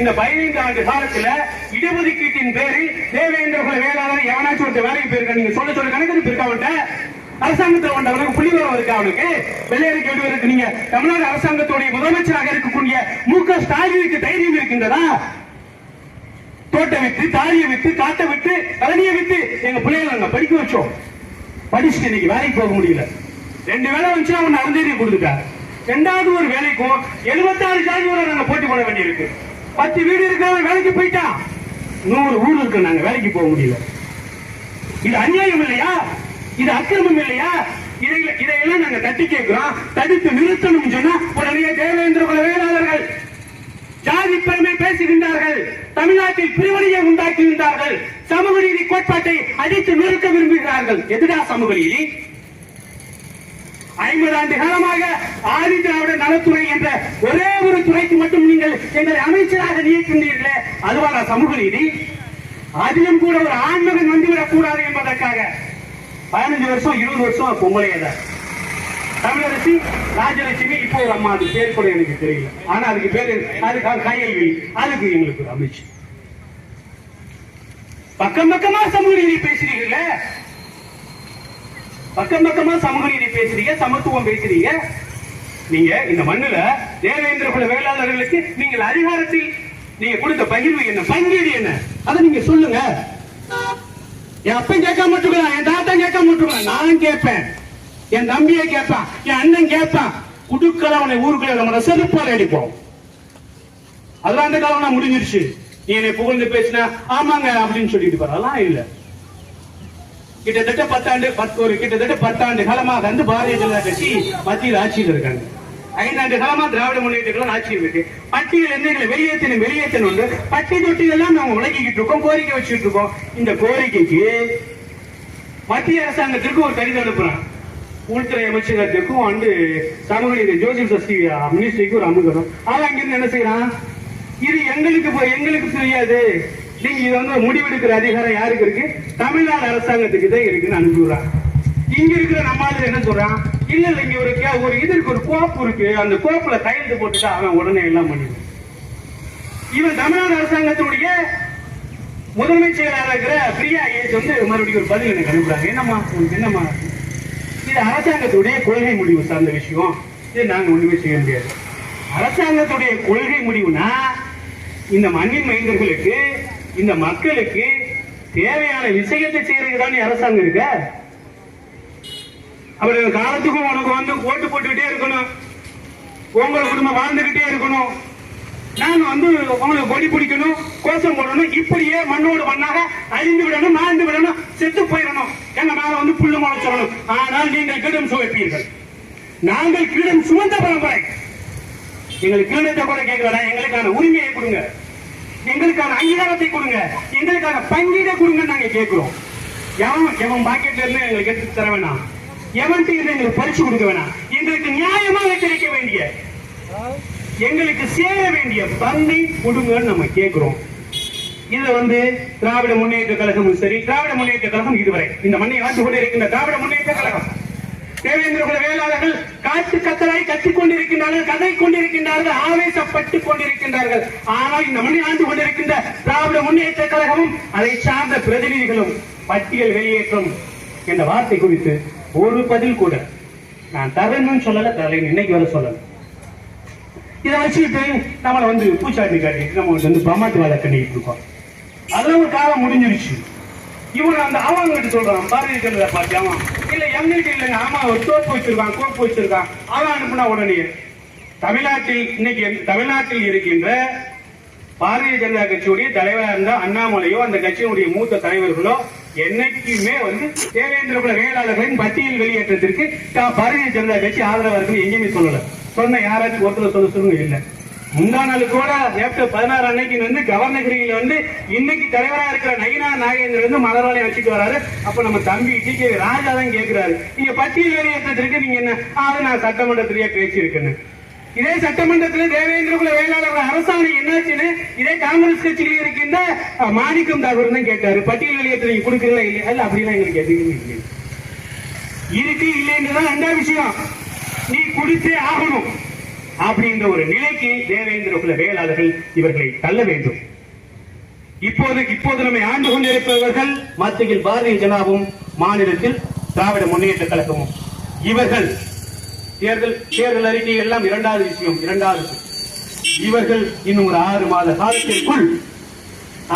இந்த பதினைந்து ஆண்டு காலத்துல இடஒதுக்கீட்டின் பேரில் தேவேந்திர குல வேளாளர் எவனாச்சும் ஒருத்தர் வேலைக்கு போயிருக்க நீங்க சொல்ல சொல்ல கணக்கு இருக்கா அவன்கிட்ட அரசாங்கத்தில் வந்தவனுக்கு புள்ளி விவரம் இருக்கா அவனுக்கு வெள்ளையருக்கு எப்படி இருக்கு? நீங்க தமிழ்நாடு அரசாங்கத்துடைய முதலமைச்சராக இருக்கக்கூடிய மு க ஸ்டாலினுக்கு தைரியம் இருக்கின்றதா? தோட்டை வித்து தாலியை வித்து காட்டை விட்டு கழனியை வித்து எங்க பிள்ளைகளை நாங்க படிக்க வச்சோம். படிச்சுட்டு இன்னைக்கு வேலைக்கு போக முடியல. ரெண்டு வேலை வந்துச்சு அவன் அருந்தேரியை கொடுத்துட்டார் ரெண்டாவது ஒரு வேலைக்கும் எழுபத்தாறு ஜாதியோட நாங்க போட்டி போட வேண்டியிருக்கு. பத்து வீடு இருக்கிறவங்க வேலைக்கு போயிட்டா? நூறு ஊர் இருக்கு நாங்க வேலைக்கு போக முடியல. இது அநியாயம் இல்லையா? இது அக்கிரமம் இல்லையா? இதையெல்லாம் நாங்க தட்டி கேட்கிறோம். தடுத்து நிறுத்தணும் சொன்னா உடனே தேவேந்திர குல வேளாளர்கள் ஜாதி பெருமை பேசுகின்றார்கள். தமிழ்நாட்டில் பிரிவினையை உண்டாக்குகின்றார்கள் சமூக நீதி கோட்பாட்டை அடித்து நிறுத்த விரும்புகிறார்கள். எதுடா சமூக நீதி? ஐம்பது ஆண்டு காலமாக ஆதி திராவிட நலத்துறை என்ற ஒரே ஒரு துறைக்கு மட்டும் நீங்கள் எங்களை அமைச்சராக நியமிக்கின்றீர்களே அதுவான சமூக நீதி. அதிலும் கூட ஒரு ஆண்மகன் வந்துவிடக் கூடாது என்பதற்காக பதினஞ்சு வருஷம் இருபது வருஷம் பொங்கலையதான் தமிழரசி ராஜலட்சுமி இப்போ ஒரு அம்மா அது பேர் கூட எனக்கு தெரியல. ஆனா அதுக்கு பேரு அதுக்கு கையல்வி அதுக்கு எங்களுக்கு ஒரு அமைச்சு. பக்கம் பக்கமா சமூக நீதி பேசுறீங்களே பக்கம் பக்கமா சமூக நீதி பேசுறீங்க சமத்துவம் பேசுறீங்க. நீங்க இந்த மண்ணுல தேவேந்திர குல வேளாளர்களுக்கு நீங்கள் அதிகாரத்தில் நீங்க கொடுத்த பகிர்வு என்ன? பங்கீடு என்ன? அதை நீங்க சொல்லுங்க. என் அப்பன் கேட்க மாட்டுக்கலாம் என் தாத்தா கேட்க மாட்டுக்கலாம் நான் கேட்பேன். என் தம்பியை கேட்பான் என் அண்ணன் கேட்பான். குடுக்கல அவனை ஊருக்குள்ள நம்ம செருப்பால் அடிப்போம். அதெல்லாம் அந்த காலம் நான் முடிஞ்சிருச்சு. நீ என்னை புகழ்ந்து பேசினா ஆமாங்க அப்படின்னு சொல்லிட்டு போற இல்ல. கிட்டத்தட்ட பத்தாண்டு பத்து ஒரு கிட்டத்தட்ட பத்தாண்டு காலமாக வந்து பாரதிய ஜனதா கட்சி மத்தியில் ஆட்சியில் இருக்காங்க. ஐந்தாண்டு காலமா திராவிட முன்னேற்றங்களும் கழகம் ஆட்சியில் இருக்கு. பட்டியல் இருந்து எங்களை வெளியேற்றணும் வெளியேற்றணும் உண்டு பட்டி தொட்டி எல்லாம் நாங்க விளக்கிக்கிட்டு இருக்கோம் கோரிக்கை வச்சுட்டு இருக்கோம். இந்த கோரிக்கைக்கு மத்திய அரசாங்கத்திற்கு ஒரு கடிதம் அனுப்புறான் உள்துறை அமைச்சகத்திற்கும் வந்து சமூக நீதி ஜோசப் சஸ்தி மினிஸ்ட்ரிக்கு ஒரு அனுகரம் அவன் அங்கிருந்து என்ன செய்யறான்? இது எங்களுக்கு எங்களுக்கு தெரியாது நீங்க இது வந்து முடிவெடுக்கிற அதிகாரம் யாருக்கு இருக்கு? தமிழ்நாடு அரசாங்கத்துக்கு தான் இருக்குன்னு அனுப்பிடுறான் இங்க இருக்கிற நம்மால என்ன சொல்றான்? இல்ல இல்ல இங்க ஒரு கே- ஒரு இது இருக்கு ஒரு கோப்பு இருக்கு. அந்த கோப்புல கையெழுத்து போட்டுட்டு அவன் உடனே எல்லாம் பண்ணிடுவான். இவன் தமிழ்நாடு அரசாங்கத்தினுடைய முதன்மை செயலாளர் இருக்கிற பிரியா ஐஎஸ் வந்து மறுபடியும் ஒரு பதில் எனக்கு அனுப்புறாங்க. என்னம்மா உனக்கு என்னம்மா? இது அரசாங்கத்துடைய கொள்கை முடிவு சார்ந்த விஷயம். இது நாங்க ஒண்ணுமே செய்ய முடியாது. அரசாங்கத்துடைய கொள்கை முடிவுனா இந்த மண்ணின் மைந்தர்களுக்கு இந்த மக்களுக்கு தேவையான விஷயத்தை செய்யறதுக்கு தானே அரசாங்கம் இருக்க? அப்படி காலத்துக்கும் உனக்கு வந்து ஓட்டு போட்டுக்கிட்டே இருக்கணும். உங்கள் குடும்பம் வாழ்ந்துகிட்டே இருக்கணும். நாங்க வந்து உங்களுக்கு கொடி பிடிக்கணும் கோஷம் போடணும் இப்படியே மண்ணோடு மண்ணாக அழிந்து விடணும் மாண்டு விடணும் செத்து போயிடணும். எங்க மேல வந்து புல்லு முளைச்சிடணும். ஆனால் நீங்கள் கீடம் சுவைப்பீர்கள். நாங்கள் கீடம் சுமந்த பரம்பரை. எங்களுக்கு கீழத்தை கூட கேட்கல எங்களுக்கான உரிமையை கொடுங்க. எங்களுக்கான அங்கீகாரத்தை கொடுங்க. எங்களுக்கான பங்கீடை கொடுங்க நாங்க கேட்கிறோம். எவன் எவன் பாக்கெட்ல இருந்து எங்களுக்கு எடுத்து தர வேணாம். எவன் இருந்து எங்களுக்கு பறிச்சு கொடுக்க வேணாம். எங்களுக்கு நியாயமாக கிடைக்க வேண்டிய எங்களுக்கு சேர வேண்டிய பங்கை கொடுங்கன்னு நம்ம கேட்கிறோம். இது வந்து திராவிட முன்னேற்ற கழகமும் சரி திராவிட முன்னேற்ற கழகம் இதுவரை. இந்த மண்ணை ஆண்டு கொண்டே இருக்கின்ற திராவிட முன்னேற்ற கழகம். தேவேந்திர குல வேளாளர்கள் காட்டு கத்தலாய் கத்திக் கொண்டிருக்கின்றார்கள் கதை கொண்டிருக்கின்றார்கள் ஆவேசப்பட்டு கொண்டிருக்கின்றார்கள். ஆனால் இந்த மணி ஆண்டு கொண்டிருக்கின்ற திராவிட முன்னேற்ற கழகமும் அதை சார்ந்த பிரதிநிதிகளும் பட்டியல் வெளியேற்றம் என்ற வார்த்தை குறித்து ஒரு பதில் கூட நான் தரேன்னு சொல்லல தரேன் இன்னைக்கு வர சொல்லல. இதை வச்சுக்கிட்டு நம்மளை வந்து பூச்சாண்டி காட்டிட்டு நம்ம வந்து பிரமாத்து வேலை கண்டிக்கிட்டு இருக்கோம் அதெல்லாம் ஒரு காலம் முடிஞ்சிருச்சு. இவன் அந்த அவன் கிட்ட சொல்றான் பாரதிய ஜனதா பார்ட்டி அவன் இல்ல எங்கிட்ட இல்லைங்க. ஆமா ஒரு தோப்பு வச்சிருக்கான் கோப்பு வச்சிருக்கான். அவன் அனுப்புனா உடனே தமிழ்நாட்டில் இன்னைக்கு தமிழ்நாட்டில் இருக்கின்ற பாரதிய ஜனதா கட்சியுடைய தலைவராக இருந்த அண்ணாமலையோ அந்த கட்சியினுடைய மூத்த தலைவர்களோ என்னைக்குமே வந்து தேவேந்திர குல வேளாளர்களின் பட்டியல் வெளியேற்றத்திற்கு பாரதிய ஜனதா கட்சி ஆதரவாக இருக்குன்னு எங்கேயுமே சொல்லல. சொன்ன யாராச்சும் ஒருத்தர் சொல்ல சொல்லுங்க இல்லை. முந்தா நாள் கூட ஏப்ரல் பதினாறு அன்னைக்கு வந்து கவர்னகிரியில வந்து இன்னைக்கு தலைவரா இருக்கிற நயினா நாகேந்திரன் வந்து மலர்வாலை வச்சுட்டு வராரு. அப்ப நம்ம தம்பி டி கே ராஜா தான் கேட்கிறாரு நீங்க பட்டியல் வெளியேற்றத்திற்கு நீங்க என்ன? அதை அது நான் சட்டமன்றத்திலேயே பேசியிருக்கேன்னு. இதே சட்டமன்றத்தில் தேவேந்திர குல வேளாளர் அரசாணை என்னாச்சுன்னு இதே காங்கிரஸ் கட்சியில இருக்கின்ற மாணிக்கம் தாகூர் தான் கேட்டாரு. பட்டியல் வெளியேற்ற நீங்க கொடுக்குறீங்களா இல்லையா? இல்ல அப்படிலாம் எங்களுக்கு எதுவுமே இல்லை இருக்கு இல்லைன்றதான் ரெண்டாம் விஷயம். நீ குடித்தே ஆகணும். அப்படின்ற ஒரு நிலைக்கு தேவேந்திர குல வேளாளர்கள் இவர்களை தள்ள வேண்டும். இப்போது இப்போது நம்மை ஆண்டு கொண்டிருப்பவர்கள் மத்தியில் பாரதிய ஜனாவும் மாநிலத்தில் திராவிட முன்னேற்ற கழகமும். இவர்கள் தேர்தல் தேர்தல் அறிக்கை எல்லாம் இரண்டாவது விஷயம் இரண்டாவது இவர்கள் இன்னும் ஒரு ஆறு மாத காலத்திற்குள்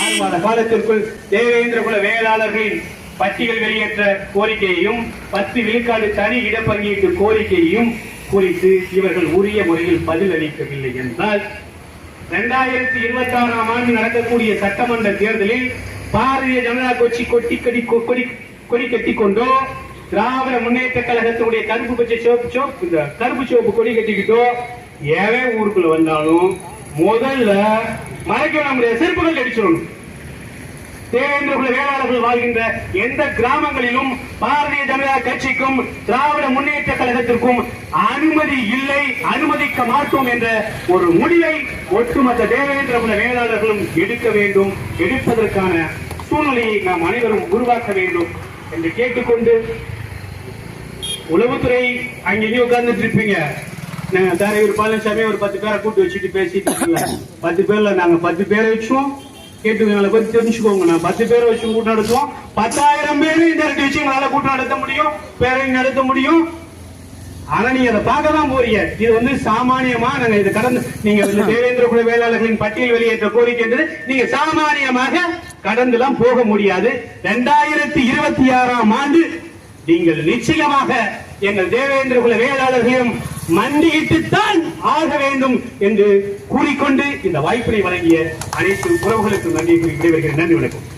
ஆறு மாத காலத்திற்குள் தேவேந்திர குல வேளாளர்களின் பட்டியல் வெளியேற்ற கோரிக்கையையும் பத்து விழுக்காடு தனி இடப்பங்கீட்டு கோரிக்கையையும் குறித்து இவர்கள் உரிய முறையில் பதில் அளிக்கவில்லை என்றால் இரண்டாயிரத்தி இருபத்தி ஆறாம் ஆண்டு நடக்கக்கூடிய சட்டமன்ற தேர்தலில் பாரதிய ஜனதா கட்சி கொட்டி கடி கொடி கொடி கட்டி கொண்டோ திராவிட முன்னேற்ற கழகத்தினுடைய கருப்பு பச்சை சிவப்பு சிவப்பு இந்த கருப்பு சிவப்பு கொடி கட்டிக்கிட்டோ ஏன் ஊருக்குள்ள வந்தாலும் முதல்ல மறைக்க நம்முடைய செருப்புகள் அடிச்சிடணும். தேவேந்திர வேளாளர்கள் வாழ்கின்ற எந்த கிராமங்களிலும் பாரதிய ஜனதா கட்சிக்கும் திராவிட முன்னேற்ற கழகத்திற்கும் அனுமதி இல்லை அனுமதிக்க மாட்டோம் என்ற ஒரு முடிவை ஒட்டுமொத்த தேவேந்திர குல வேளாளர்களும் எடுக்க வேண்டும் எடுப்பதற்கான சூழ்நிலையை நாம் அனைவரும் உருவாக்க வேண்டும் என்று கேட்டுக்கொண்டு உளவுத்துறை அங்கேயும் உட்கார்ந்துட்டு இருப்பீங்க நாங்க தலைவர் பழனிசாமி ஒரு பத்து பேரை கூட்டு வச்சுட்டு பேசிட்டு பத்து பேர்ல நாங்க பத்து பேரை வச்சோம் கேட்டு எங்களை பத்தி தெரிஞ்சுக்கோங்க. நான் பத்து பேரை வச்சு கூட்டம் நடத்துவோம். பத்தாயிரம் பேரு இந்த ரெண்டு வச்சு எங்களால கூட்டம் நடத்த முடியும் பேரணி நடத்த முடியும். ஆனா நீங்க அதை பார்க்க தான் போறீங்க. இது வந்து சாமானியமா? நாங்க இது கடந்து நீங்க வந்து தேவேந்திர குல வேளாளர்களின் பட்டியல் வெளியேற்ற கோரிக்கை நீங்க சாமானியமாக கடந்துலாம் போக முடியாது. ரெண்டாயிரத்தி இருபத்தி ஆறாம் ஆண்டு நீங்கள் நிச்சயமாக எங்கள் தேவேந்திர குல வேளாளர்களையும் மண்டியிட்டுத்தான் ஆக வேண்டும் என்று கூறிக்கொண்டு இந்த வாய்ப்பினை வழங்கிய அனைத்து உறவுகளுக்கும் நன்றி கூறி விடைபெறுகிறேன். நன்றி வணக்கம்.